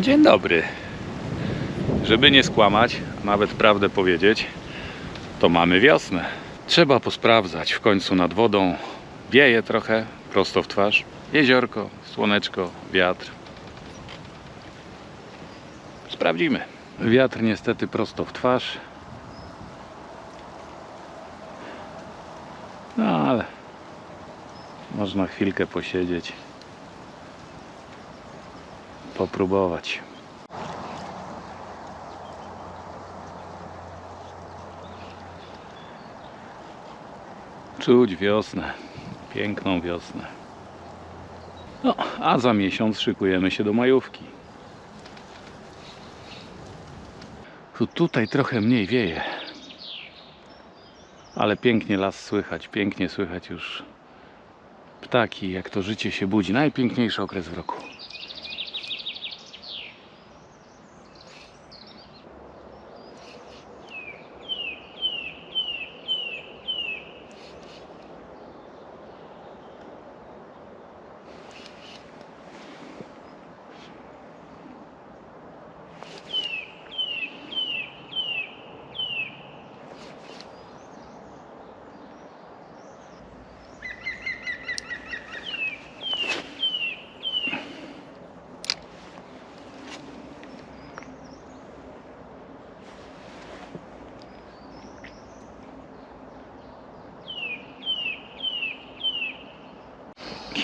Dzień dobry. Żeby nie skłamać, a nawet prawdę powiedzieć, to mamy wiosnę. Trzeba posprawdzać w końcu nad wodą. Wieje trochę, prosto w twarz. Jeziorko, słoneczko, wiatr. Sprawdzimy. Wiatr niestety prosto w twarz. No ale można chwilkę posiedzieć. Popróbować. Czuć wiosnę. Piękną wiosnę. No, a za miesiąc szykujemy się do majówki. Tu, tutaj trochę mniej wieje. Ale pięknie las słychać, pięknie słychać już ptaki, jak to życie się budzi. Najpiękniejszy okres w roku.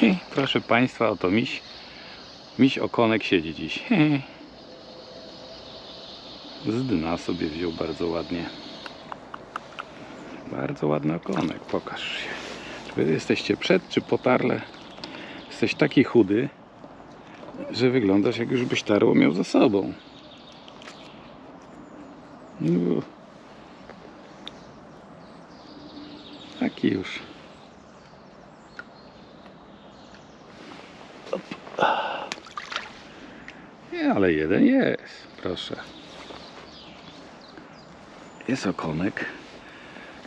I proszę Państwa, oto miś. Miś okonek siedzi dziś. Z dna sobie wziął bardzo ładnie. Bardzo ładny okonek, pokaż się. Czy jesteście przed czy po tarle? Jesteś taki chudy, że wyglądasz jak już byś tarło miał za sobą. No. Taki już. Nie, ale jeden jest, proszę. Jest okonek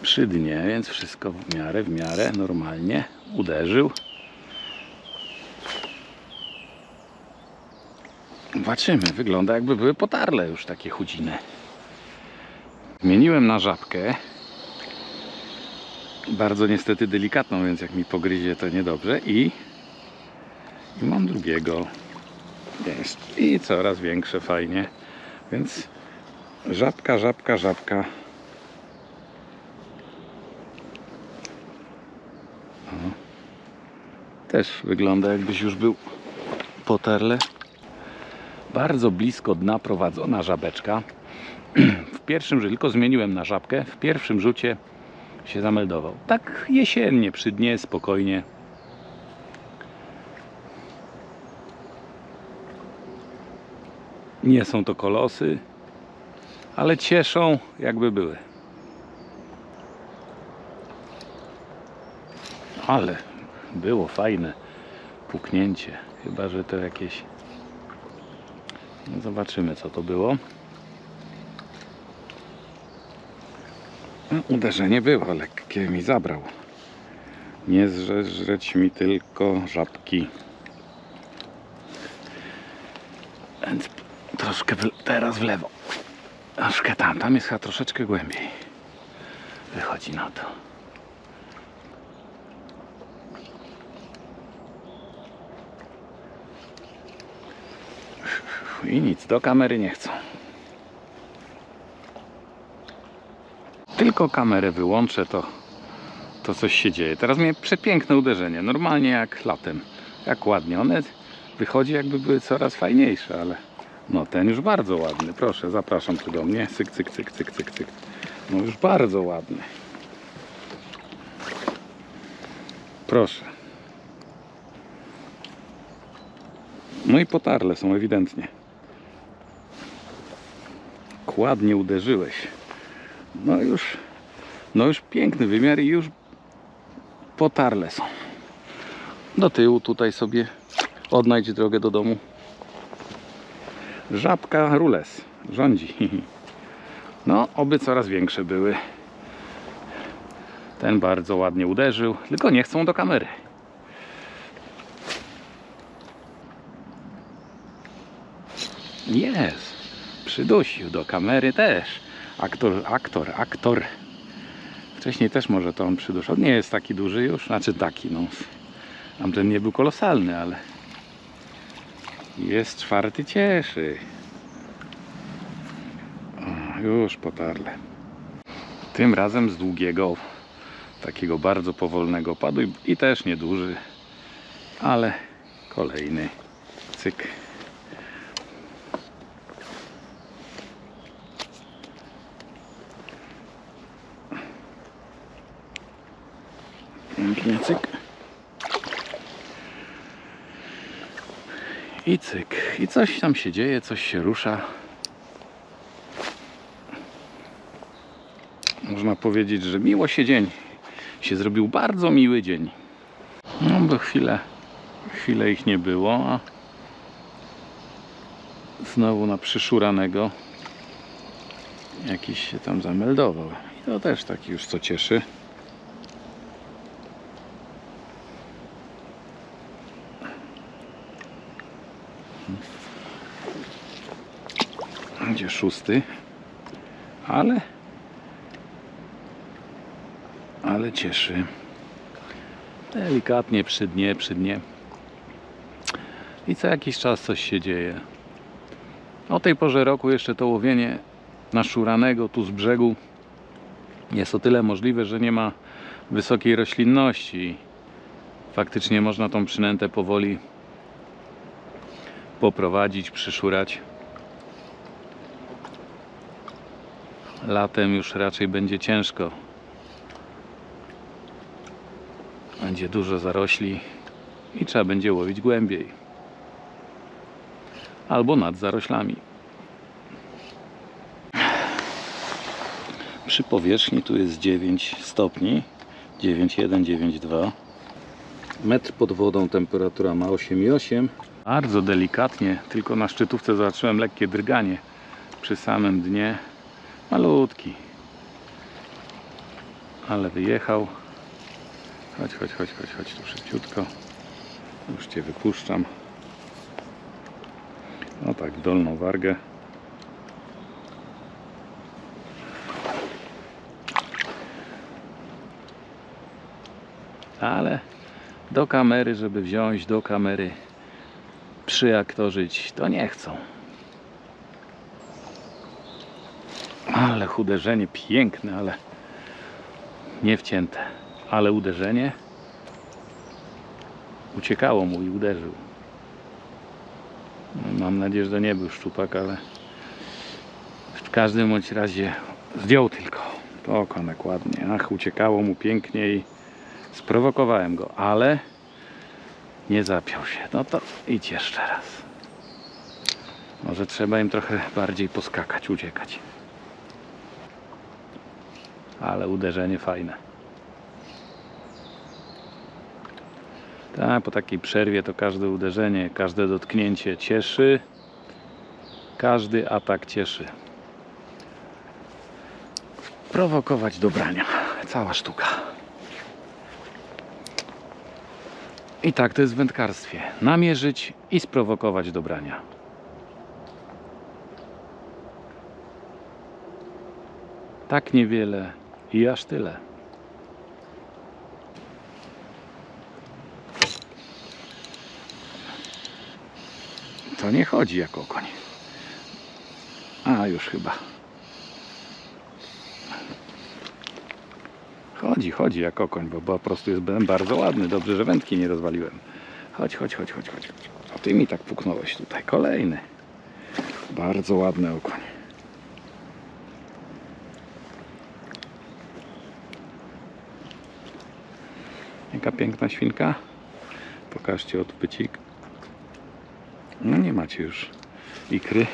przy dnie, więc wszystko w miarę, w miarę normalnie uderzył. Zobaczymy, wygląda jakby były potarle już takie chudziny. Zmieniłem na żabkę. Bardzo niestety delikatną, więc jak mi pogryzie to niedobrze. I, i mam drugiego. Jest. I coraz większe, fajnie. Więc żabka, żabka, żabka. O. Też wygląda jakbyś już był po terle. Bardzo blisko dna prowadzona żabeczka. W pierwszym, że tylko zmieniłem na żabkę, w pierwszym rzucie się zameldował. Tak jesiennie, przy dnie, spokojnie. Nie są to kolosy, ale cieszą jakby były. Ale było fajne puknięcie. Chyba, że to jakieś. No zobaczymy, co to było. No, uderzenie było, lekkie mi zabrał. Nie zżreć mi tylko żabki. Troszkę w, teraz w lewo. Troszkę tam, tam jest chyba troszeczkę głębiej. Wychodzi na to. I nic, do kamery nie chcą. Tylko kamerę wyłączę, to, to coś się dzieje. Teraz miałem przepiękne uderzenie, normalnie jak latem. Jak ładnie. One wychodzi jakby były coraz fajniejsze, ale no ten już bardzo ładny. Proszę, zapraszam tu do mnie. Cyk, cyk, cyk, cyk, cyk, cyk. No już bardzo ładny. Proszę. No i potarle są ewidentnie. Ładnie uderzyłeś. No już, no już piękny wymiar i już potarle są. Do tyłu tutaj sobie odnajdź drogę do domu. Żabka rules rządzi. No, oby coraz większe były. Ten bardzo ładnie uderzył, tylko nie chcą do kamery. Jest. Przydusił do kamery też. Aktor, aktor, aktor. Wcześniej też może to on przyduszał. Nie jest taki duży już, znaczy taki, no. Tamten nie był kolosalny, ale jest czwarty cieszy. Już potarle. Tym razem z długiego, takiego bardzo powolnego padu i też nieduży, ale kolejny cyk. Pięknie cyk. I cyk. I coś tam się dzieje, coś się rusza. Można powiedzieć, że miło się dzień. Się zrobił bardzo miły dzień. No bo chwilę, chwilę ich nie było, a znowu na przyszuranego jakiś się tam zameldował. I to też taki już co cieszy. Gdzie szósty? Ale ale cieszy. Delikatnie przy dnie, przy dnie. I co jakiś czas coś się dzieje. O tej porze roku jeszcze to łowienie naszuranego tu z brzegu jest o tyle możliwe, że nie ma wysokiej roślinności. Faktycznie można tą przynętę powoli poprowadzić, przyszurać. Latem już raczej będzie ciężko. Będzie dużo zarośli i trzeba będzie łowić głębiej. Albo nad zaroślami. Przy powierzchni tu jest 9 stopni. 9,1, 9,2. Metr pod wodą temperatura ma 8,8. Bardzo delikatnie, tylko na szczytówce zobaczyłem lekkie drganie przy samym dnie. Malutki. Ale wyjechał. Chodź, chodź, chodź, chodź, chodź tu szybciutko. Już Cię wypuszczam. No tak, dolną wargę. Ale do kamery, żeby wziąć do kamery, przyaktorzyć, to nie chcą. Ale uderzenie piękne, ale nie wcięte. Ale uderzenie uciekało mu i uderzył. No, Mam nadzieję, że to nie był szczupak, ale w każdym bądź razie zdjął tylko. To konek ładnie. Ach, uciekało mu pięknie i sprowokowałem go, ale nie zapiął się. No to idź jeszcze raz. Może trzeba im trochę bardziej poskakać, uciekać. Ale uderzenie fajne. Tak, po takiej przerwie to każde uderzenie, każde dotknięcie cieszy. Każdy atak cieszy. Prowokować do brania. Cała sztuka. I tak to jest w wędkarstwie. Namierzyć i sprowokować do brania. Tak niewiele i aż tyle. To nie chodzi jak okoń. A już chyba. Chodzi, chodzi jak okoń, bo po prostu jest bardzo ładny. Dobrze, że wędki nie rozwaliłem. Chodź, chodź, chodź, chodź, chodź. A ty mi tak puknąłeś tutaj. Kolejny. Bardzo ładny okoń. Jaka piękna świnka. Pokażcie odpycik. No nie macie już ikry.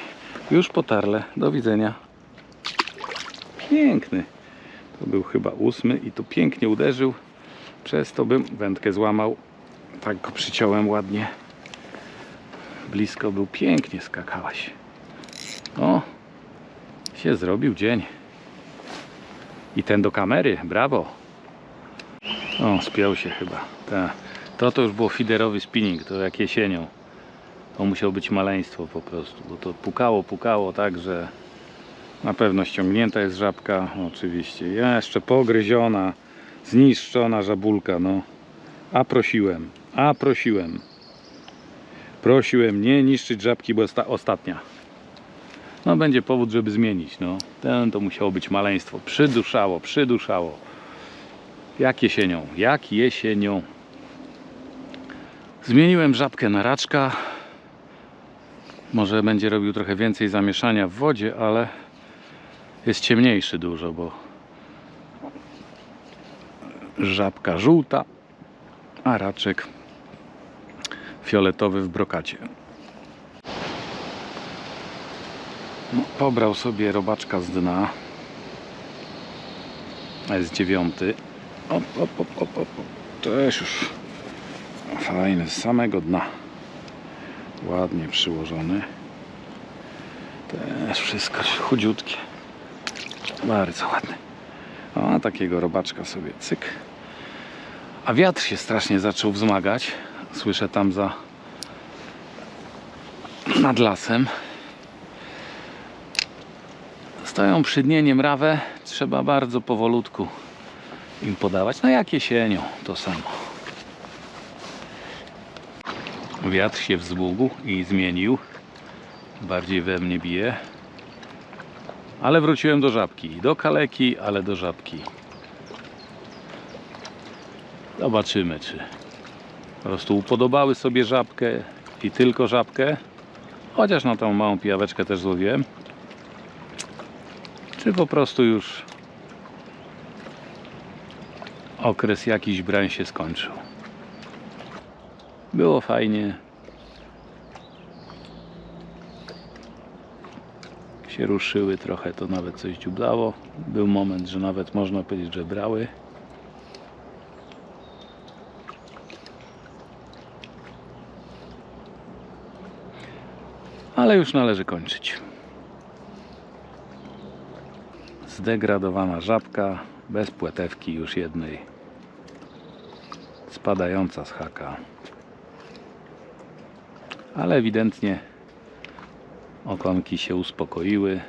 Już potarle. Do widzenia. Piękny. To był chyba ósmy i to pięknie uderzył. Przez to bym wędkę złamał. Tak go przyciąłem ładnie. Blisko był. Pięknie skakałaś. O, się zrobił dzień. I ten do kamery. Brawo. O, spiął się chyba. Ta. To to już było fiderowy spinning. To jak jesienią. To musiało być maleństwo po prostu, bo to pukało, pukało tak, że na pewno ściągnięta jest żabka, oczywiście. Jeszcze pogryziona, zniszczona żabulka, no. A prosiłem, a prosiłem. Prosiłem nie niszczyć żabki, bo osta- ostatnia. No będzie powód, żeby zmienić, no. Ten to musiało być maleństwo. Przyduszało, przyduszało. Jak jesienią, jak jesienią. Zmieniłem żabkę na raczka. Może będzie robił trochę więcej zamieszania w wodzie, ale jest ciemniejszy dużo, bo żabka żółta, a raczek fioletowy w brokacie. No, pobrał sobie robaczka z dna. Jest dziewiąty. Op, op, op, op. op. Też już fajny, z samego dna. Ładnie przyłożony. Też wszystko chudziutkie. Bardzo ładny. O, takiego robaczka sobie cyk. A wiatr się strasznie zaczął wzmagać. Słyszę tam za nad lasem. Stoją przy dnie niemrawę. Trzeba bardzo powolutku im podawać. No jak jesienią, to samo. Wiatr się wzmógł i zmienił. Bardziej we mnie bije. Ale wróciłem do żabki. Do kaleki, ale do żabki. Zobaczymy, czy po prostu upodobały sobie żabkę i tylko żabkę. Chociaż na tą małą pijaweczkę też złowiłem. Czy po prostu już okres jakiś brań się skończył. Było fajnie. Się ruszyły trochę, to nawet coś dziublało. Był moment, że nawet można powiedzieć, że brały. Ale już należy kończyć. Zdegradowana żabka, bez płetewki już jednej. Spadająca z haka. Ale ewidentnie okonki się uspokoiły.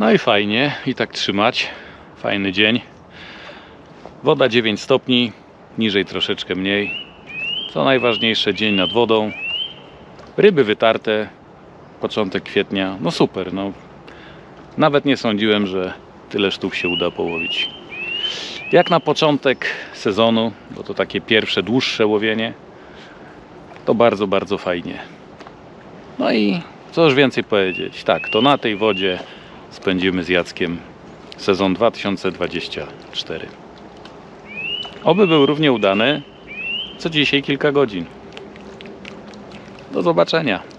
No i fajnie, i tak trzymać. Fajny dzień. Woda 9 stopni, niżej troszeczkę mniej. Co najważniejsze, dzień nad wodą. Ryby wytarte, początek kwietnia. No super, no. Nawet nie sądziłem, że tyle sztuk się uda połowić. Jak na początek sezonu, bo to takie pierwsze, dłuższe łowienie, to bardzo, bardzo fajnie. No i już więcej powiedzieć. Tak, to na tej wodzie spędzimy z Jackiem sezon 2024. Oby był równie udany, co dzisiaj kilka godzin. Do zobaczenia.